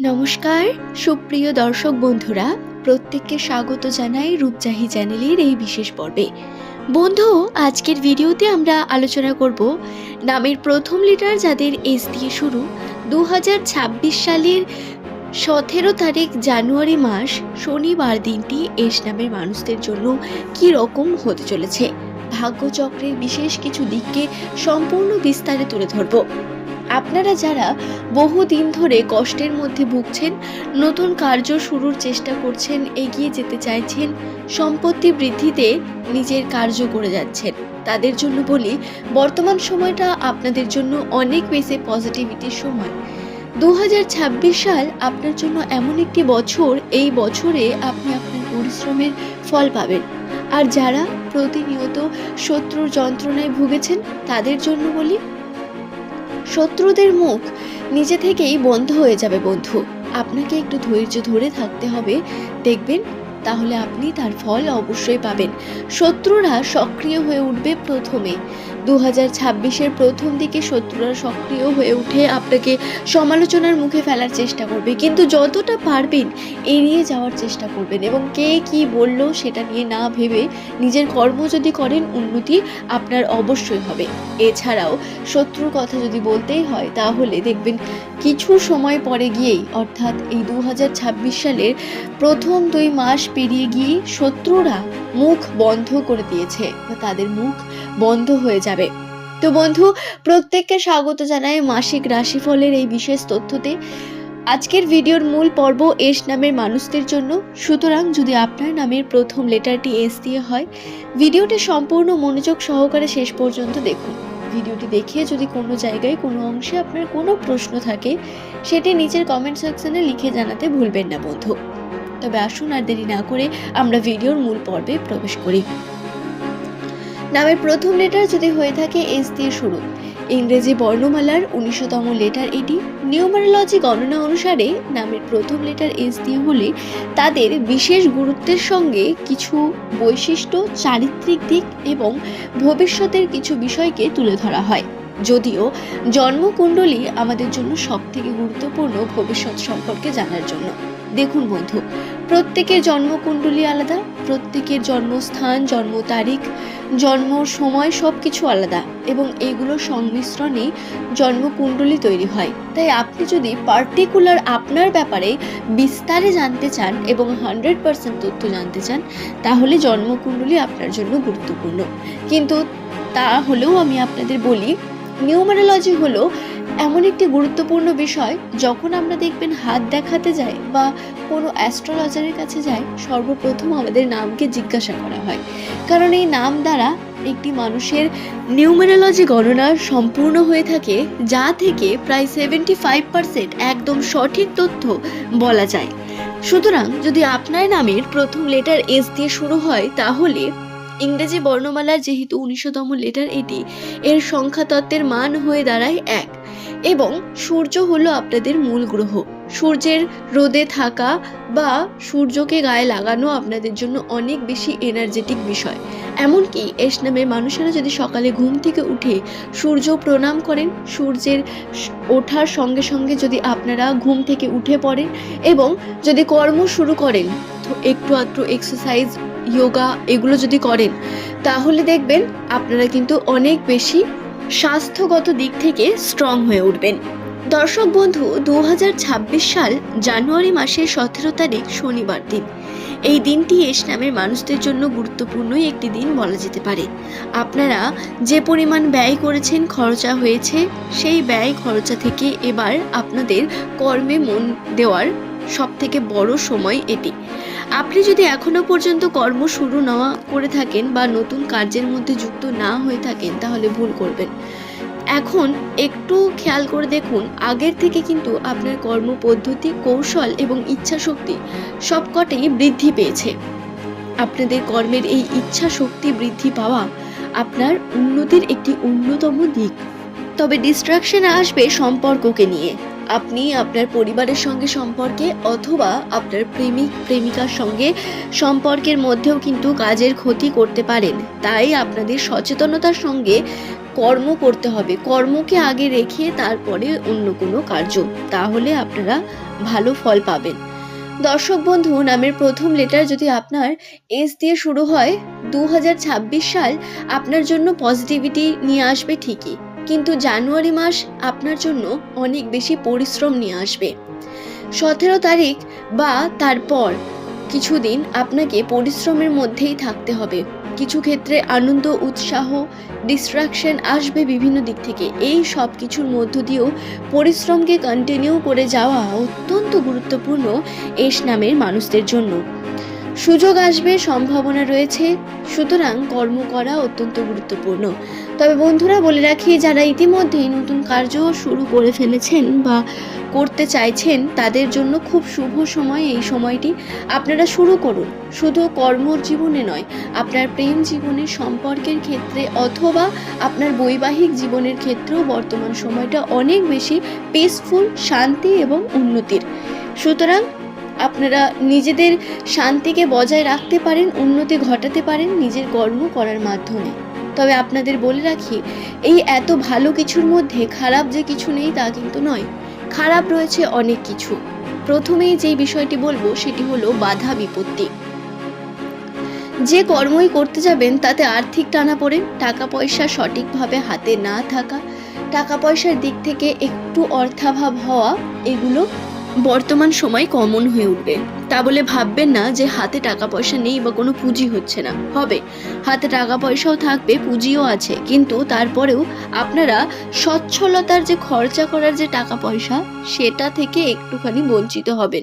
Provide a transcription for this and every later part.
নমস্কার, সুপ্রিয় দর্শক বন্ধুরা, প্রত্যেককে স্বাগত জানাই রূপচাহি চ্যানেলের এই বিশেষ পর্বে। বন্ধু, আজকের ভিডিওতে আমরা আলোচনা করব নামের প্রথম লিটার যাদের এস দিয়ে শুরু দু হাজার ছাব্বিশ সালের সতেরো তারিখ জানুয়ারি মাস, শনিবার দিনটি এস নামের মানুষদের জন্য কি রকম হতে চলেছে? ভাগ্যচক্রের বিশেষ কিছু দিককে সম্পূর্ণ বিস্তারে তুলে ধরব। আপনারা যারা বহুদিন ধরে কষ্টের মধ্যে ভুগছেন, নতুন কার্য শুরুর চেষ্টা করছেন, এগিয়ে যেতে চাইছেন, সম্পত্তি বৃদ্ধিতে নিজের কার্য করে যাচ্ছেন। তাদের জন্য বলি, বর্তমান সময়টা আপনাদের জন্য অনেক বেশি পজিটিভিটির সময়। দু হাজার ছাব্বিশ সাল আপনার জন্য এমন একটি বছর, এই বছরে আপনি আপনার পরিশ্রমের ফল পাবেন। আর যারা প্রতিনিয়ত শত্রুর যন্ত্রণায় ভুগেছেন, তাদের জন্য বলি শত্রুদের মুখ নিজে থেকেই বন্ধ হয়ে যাবে বন্ধু। আপনাকে একটু ধৈর্য ধরে থাকতে হবে। দেখবেন, তাহলে আপনি তার ফল অবশ্যই পাবেন। শত্রুরা সক্রিয় হয়ে উঠবে প্রথমে। দু হাজার ছাব্বিশের প্রথম দিকে শত্রুরা সক্রিয় হয়ে উঠে আপনাকে সমালোচনার মুখে ফেলার চেষ্টা করবে। কিন্তু যতটা পারবেন এড়িয়ে যাওয়ার চেষ্টা করবেন এবং কে কি বলল সেটা নিয়ে না ভেবে নিজের কর্ম যদি করেন, উন্নতি আপনার অবশ্যই হবে। এছাড়াও শত্রুর কথা যদি বলতেই হয়, তাহলে দেখবেন কিছু সময় পরে গিয়েই, অর্থাৎ এই দু হাজার ছাব্বিশ সালের প্রথম দুই মাস পেরিয়ে গিয়ে শত্রুরা মুখ বন্ধ করে দিয়েছে। তাদের মুখ বন্ধ হয়ে যাবে। তো বন্ধু, প্রত্যেককে স্বাগত জানাই মাসিক রাশিফলের এই বিশেষ তথ্যতে। আজকের ভিডিওর মূল পর্ব এস নামের মানুষদের জন্য। সুতরাং যদি আপনার নামের প্রথম লেটারটি এস দিয়ে হয়, ভিডিওটি সম্পূর্ণ মনোযোগ সহকারে শেষ পর্যন্ত দেখুন। ভিডিওটি দেখে যদি কোনো জায়গায়, কোনো অংশে আপনার কোনো প্রশ্ন থাকে, সেটি নিচের কমেন্ট সেকশনে লিখে জানাতে ভুলবেন না বন্ধু। তবে আসুন আর দেরি না করে আমরা ভিডিওর মূল পর্বে প্রবেশ করি। নামের প্রথম লেটার যদি হয়ে থাকে এস দিয়ে শুরু। ইংরেজি বর্ণমালার উনিশতম লেটার এটি। নিউমারোলজি গণনা অনুসারে নামের প্রথম লেটার এস দিয়ে হলে তাদের বিশেষ গুরুত্বের সঙ্গে কিছু বৈশিষ্ট্য, চারিত্রিক দিক এবং ভবিষ্যতের কিছু বিষয়কে তুলে ধরা হয়। যদিও জন্মকুণ্ডলী আমাদের জন্য সবথেকে গুরুত্বপূর্ণ ভবিষ্যৎ সম্পর্কে জানার জন্য। দেখুন বন্ধু, প্রত্যেকের জন্মকুণ্ডলী আলাদা, প্রত্যেকের জন্মস্থান জন্ম তারিখ জন্ম সময় সব কিছু আলাদা এবং এগুলোর সংমিশ্রণে জন্মকুণ্ডলী তৈরি হয়। তাই আপনি যদি পার্টিকুলার আপনার ব্যাপারে বিস্তারে জানতে চান এবং হান্ড্রেড পার্সেন্ট তথ্য জানতে চান, তাহলে জন্মকুণ্ডলী আপনার জন্য গুরুত্বপূর্ণ। কিন্তু তা হলেও আমি আপনাদের বলি নিউমারোলজি হলো এমন একটি গুরুত্বপূর্ণ বিষয়, যখন আমরা দেখবেন হাত দেখাতে যাই বা কোনো অ্যাস্ট্রোলজারের কাছে যাই সর্বপ্রথম আমাদের নামকে জিজ্ঞাসা করা হয়। কারণ এই নাম দ্বারা একটি মানুষের নিউমেরোলজি গণনা সম্পূর্ণ হয়ে থাকে, যা থেকে প্রায় সেভেন্টি ফাইভ পার্সেন্ট একদম সঠিক তথ্য বলা যায়। সুতরাং যদি আপনার নামের প্রথম লেটার এস দিয়ে শুরু হয়, তাহলে ইংরেজি বর্ণমালার যেহেতু উনিশতম লেটার এটি, এর সংখ্যা তত্ত্বের মান হয়ে দাঁড়ায় এক। এবং সূর্য হলো আপনাদের মূল গ্রহ। সূর্যের রোদে থাকা বা সূর্যকে গায়ে লাগানো আপনাদের জন্য অনেক বেশি এনার্জেটিক বিষয়। এমনকি এস নামের মানুষেরা যদি সকালে ঘুম থেকে উঠে সূর্য প্রণাম করেন, সূর্যের ওঠার সঙ্গে সঙ্গে যদি আপনারা ঘুম থেকে উঠে পড়েন এবং যদি কর্ম শুরু করেন একটু আধটু এক্সারসাইজ যোগা এগুলো যদি করেন, তাহলে দেখবেন আপনারা কিন্তু অনেক বেশি স্বাস্থ্যগত দিক থেকে স্ট্রং হয়ে উঠবেন। দর্শক বন্ধু দু হাজার ছাব্বিশ সাল জানুয়ারি মাসের সতেরো তারিখ, শনিবার দিন। এই দিনটি এস নামের মানুষদের জন্য গুরুত্বপূর্ণই একটি দিন বলা যেতে পারে। আপনারা যে পরিমাণ ব্যয় করেছেন, খরচা হয়েছে, সেই ব্যয় খরচা থেকে এবার আপনাদের কর্মে মন দেওয়ার সব থেকে বড় সময় এটি। আপনি যদি এখনও পর্যন্ত কর্ম শুরু না করে থাকেন বা নতুন কার্যের মধ্যে যুক্ত না হয়ে থাকেন, তাহলে ভুল করবেন। এখন একটু খেয়াল করে দেখুন, আগের থেকে কিন্তু আপনার কর্ম পদ্ধতি, কৌশল এবং ইচ্ছা শক্তি সবকটাই বৃদ্ধি পেয়েছে। আপনাদের কর্মের এই ইচ্ছা শক্তি বৃদ্ধি পাওয়া আপনার উন্নতির একটি অন্যতম দিক। তবে ডিস্ট্রাকশন আসবে সম্পর্ককে নিয়ে। আপনি আপনার পরিবারের সঙ্গে সম্পর্কে অথবা আপনার প্রেমিক, প্রেমিকার সঙ্গে সম্পর্কের মধ্যেও কিন্তু কাজের ক্ষতি করতে পারেন। তাই আপনাদের সচেতনতার সঙ্গে কর্ম করতে হবে। কর্মকে আগে রেখে তারপরে অন্য কোনো কার্য। তাহলে আপনারা ভালো ফল পাবেন। দর্শক বন্ধু, নামের প্রথম লেটার যদি আপনার এস দিয়ে শুরু হয় দু হাজার ছাব্বিশ সাল আপনার জন্য পজিটিভিটি নিয়ে আসবে ঠিকই। কিন্তু জানুয়ারি মাস আপনার জন্য অনেক বেশি পরিশ্রম নিয়ে আসবে। সতেরো তারিখ বা তারপর কিছুদিন আপনাকে পরিশ্রমের মধ্যেই থাকতে হবে। কিছু ক্ষেত্রে আনন্দ, উৎসাহ ডিস্ট্রাকশন আসবে বিভিন্ন দিক থেকে। এই সব কিছুর মধ্য দিয়েও পরিশ্রমকে কন্টিনিউ করে যাওয়া অত্যন্ত গুরুত্বপূর্ণ এস নামের মানুষদের জন্য। সুযোগ আসবে, সম্ভাবনা রয়েছে। সুতরাং কর্ম করা অত্যন্ত গুরুত্বপূর্ণ। তবে বন্ধুরা বলে রাখি, যারা ইতিমধ্যেই নতুন কার্য শুরু করে ফেলেছেন বা করতে চাইছেন, তাদের জন্য খুব শুভ সময় এই সময়টি। আপনারা শুরু করুন। শুধু কর্মর জীবনে নয়, আপনার প্রেম জীবনের সম্পর্কের ক্ষেত্রে অথবা আপনার বৈবাহিক জীবনের ক্ষেত্রেও বর্তমান সময়টা অনেক বেশি পিসফুল শান্তি এবং উন্নতির। সুতরাং আপনারা নিজেদের শান্তিকে বজায় রাখতে পারেন, উন্নতি ঘটাতে পারেন নিজের কর্ম করার মাধ্যমে। তবে আপনাদের বলে রাখি, এই এত ভালো কিছুর মধ্যে খারাপ যে কিছু নেই তা কিন্তু নয়। খারাপ রয়েছে অনেক কিছু। প্রথমেই যেই বিষয়টি বলব সেটি হলো বাধা বিপত্তি। যে কর্মই করতে যাবেন তাতে আর্থিক টানা পড়ে, টাকা পয়সা সঠিকভাবে হাতে না থাকা, টাকা পয়সার দিক থেকে একটু অর্থাভাব হওয়া, এগুলো বর্তমান সময় কমন হয়ে উঠবে। তা বলে ভাববেন না যে হাতে টাকা পয়সা নেই বা কোনো পুঁজি হচ্ছে না। হবে, হাতে টাকা পয়সাও থাকবে, পুঁজিও আছে। কিন্তু তারপরেও আপনারা সচ্ছলতার যে খরচা করার যে টাকা পয়সা সেটা থেকে একটুখানি বঞ্চিত হবেন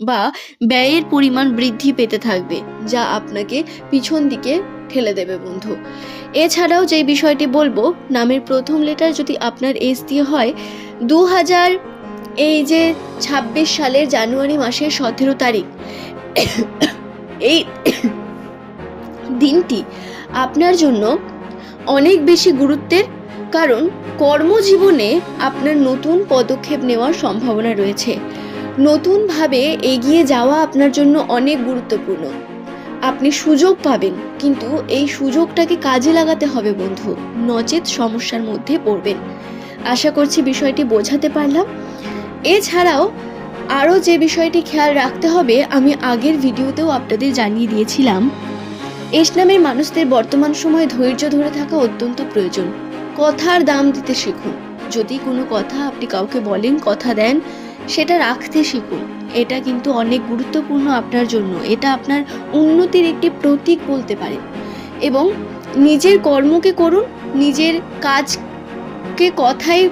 বা ব্যয়ের পরিমাণ বৃদ্ধি পেতে থাকবে, যা আপনাকে পিছন দিকে ঠেলে দেবে বন্ধু। এছাড়াও যে বিষয়টি বলব, নামের প্রথম লেটার যদি আপনার এস দিয়ে হয় দু হাজার এই যে ছাব্বিশ সালের জানুয়ারি মাসের সতেরো তারিখ, এই দিনটি আপনার জন্য অনেক বেশি গুরুত্বের কারণ কর্মজীবনে আপনার নতুন পদক্ষেপ নেওয়ার সম্ভাবনা রয়েছে। নতুনভাবে এগিয়ে যাওয়া আপনার জন্য অনেক গুরুত্বপূর্ণ। আপনি সুযোগ পাবেন, কিন্তু এই সুযোগটাকে কাজে লাগাতে হবে বন্ধু। নচেত সমস্যার মধ্যে পড়বেন। আশা করছি বিষয়টি বোঝাতে পারলাম। এছাড়াও আরও যে বিষয়টি খেয়াল রাখতে হবে, আমি আগের ভিডিওতেও আপনাদের জানিয়ে দিয়েছিলাম এস নামের মানুষদের বর্তমান সময়ে ধৈর্য ধরে থাকা অত্যন্ত প্রয়োজন। কথার দাম দিতে শিখুন। যদি কোনো কথা আপনি কাউকে বলেন, কথা দেন, সেটা রাখতে শিখুন। এটা কিন্তু অনেক গুরুত্বপূর্ণ আপনার জন্য। এটা আপনার উন্নতির একটি প্রতীক বলতে পারেন। এবং নিজের কর্মকে করুন, নিজের কাজকে কথায়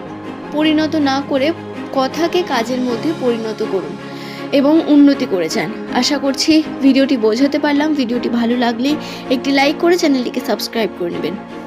পরিণত না করে কথাকে কাজের মধ্যে পরিণত করুন এবং উন্নতি করে যান। আশা করছি ভিডিওটি বোঝাতে পারলাম। ভিডিওটি ভালো লাগলে একটি লাইক করে চ্যানেলটিকে সাবস্ক্রাইব করে নেবেন।